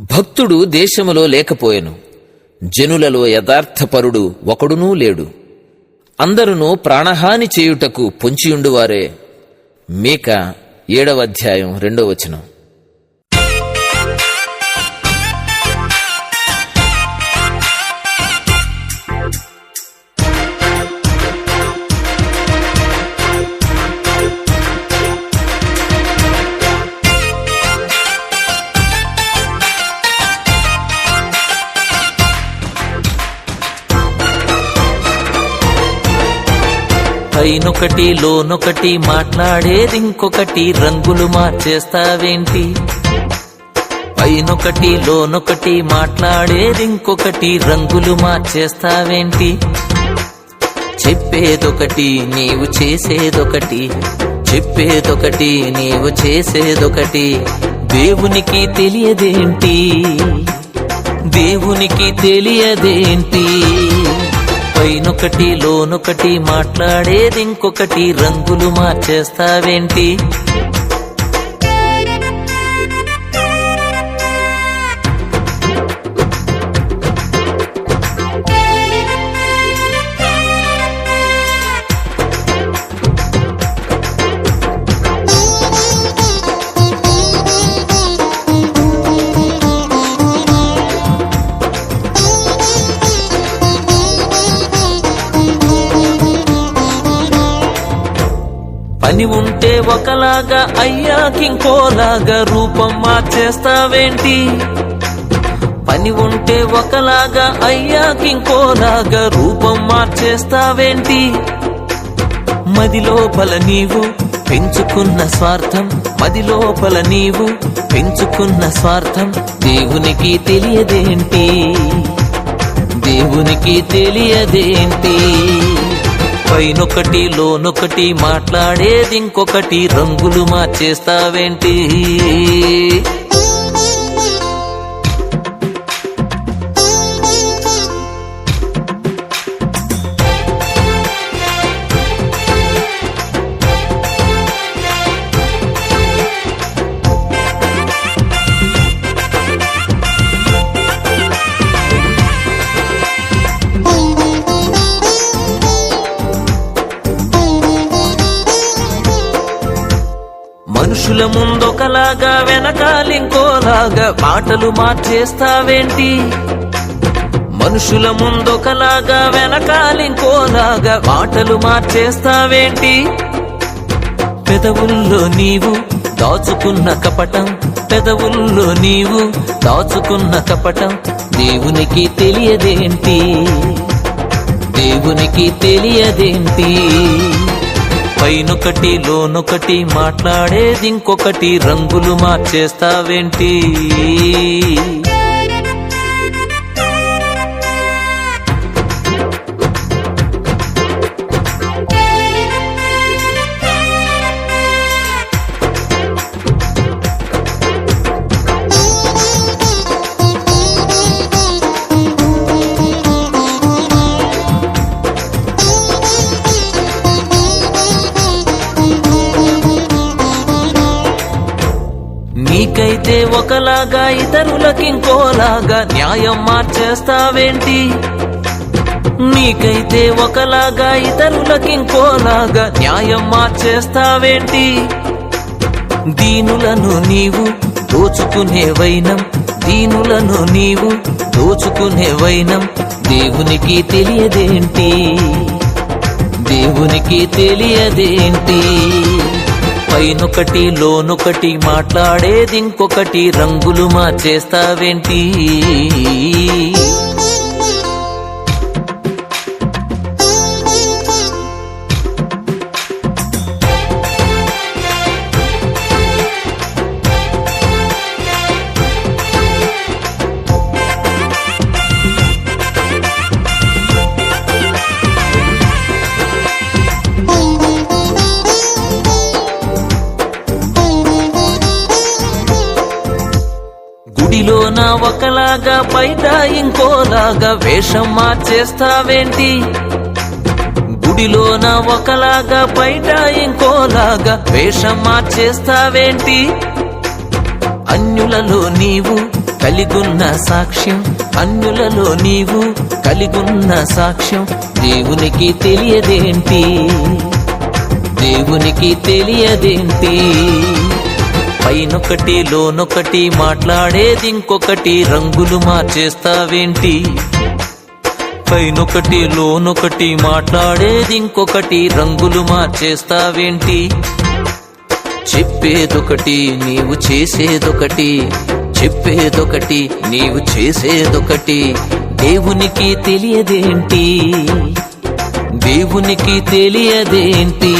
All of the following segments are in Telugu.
భక్తుడు దేశములో లేకపోయెను. జనులలో యథార్థపరుడు ఒకడునూ లేడు. అందరును ప్రాణహాని చేయుటకు పొంచియుండువారే. మీక ఏడవ అధ్యాయం రెండవ వచనం. పైనొకటి లోనొకటి మాట్లాడేది ఇంకొకటి రంగులు మార్చేస్తావేంటి? పైనొకటి లోనొకటి మాట్లాడేది ఇంకొకటి రంగులు మార్చేస్తావేంటి? చెప్పేదొకటి నీవు చేసేదొకటి చెప్పేదొకటి నీవు చేసేదొకటి దేవునికి తెలియదేంటి? దేవునికి తెలియదేంటి? పైనొకటి లోనొకటి మాట్లాడేది ఇంకొకటి రంగులు మార్చేస్తావేంటి? పని ఉంటే ఒకలాగా అయ్యాకింకోలాగా రూపం మార్చేస్తావేంటి? పని ఉంటే ఒకలాగా అయ్యాకింకోలాగా రూపం మార్చేస్తావేంటి? మది లోపల నీవు పెంచుకున్న స్వార్థం మది లోపల నీవు పెంచుకున్న స్వార్థం దేవునికి తెలియదేంటి? దేవునికి తెలియదేంటి? పైనొకటి లోనొకటి మాట్లాడేది ఇంకొకటి రంగులు మార్చేస్తావేంటి? మనుషుల ముందొకలాగా వెనకాలింకోలాగా మాటలు మార్చేస్తావేంటి? మనుషుల ముందొకలాగా వెనకాలింకోలాగా మాటలు మార్చేస్తావేంటి? పెదవుల్లో నీవు దాచుకున్న కపటం పెదవుల్లో నీవు దాచుకున్న కపటం దేవునికి తెలియదేంటి? దేవునికి తెలియదేంటి? పైనొకటి లోనొకటి మాట్లాడేది ఇంకొకటి రంగులు మార్చేస్తావేంటి? నీకైతే ఒకలాగా ఇతరులకింకోలాగా న్యాయం మార్చేస్తావేంటి? నీకైతే ఒకలాగా ఇతరులకింకోలాగా న్యాయం మార్చేస్తావేంటి? దీనులను నీవు దోచుకునే వైనం దీనులను నీవు దోచుకునే వైనం దేవునికి తెలియదేంటి? దేవునికి తెలియదేంటి? పైనొకటి లోనొకటి మాట్లాడేది ఇంకొకటి రంగులు మార్చేస్తావేంటి? గుడిలోన ఒకలాగా బయట ఇంకోలాగా వేషం మార్చేస్తావేంటి? గుడిలోన ఒకలాగా బయట ఇంకోలాగా వేషం మార్చేస్తావేంటి? అన్యులలో నీవు కలిగున్న సాక్ష్యం అన్యులలో నీవు కలిగున్న సాక్ష్యం దేవునికి తెలియదేంటి? దేవునికి తెలియదేంటి? పైనొకటి లోనొకటి మాట్లాడేది ఇంకొకటి రంగులు మార్చేస్తావేంటి? పైనొకటి లోనొకటి మాట్లాడేది ఇంకొకటి రంగులు మార్చేస్తావేంటి? చెప్పేదొకటి నీవు చేసేదొకటి చెప్పేదొకటి నీవు చేసేదొకటి దేవునికి తెలియదేంటి? దేవునికి తెలియదేంటి?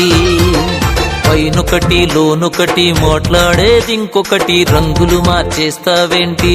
పైనొకటి లోనొకటి మాట్లాడేది ఇంకొకటి రంగులు మార్చేస్తావేంటి?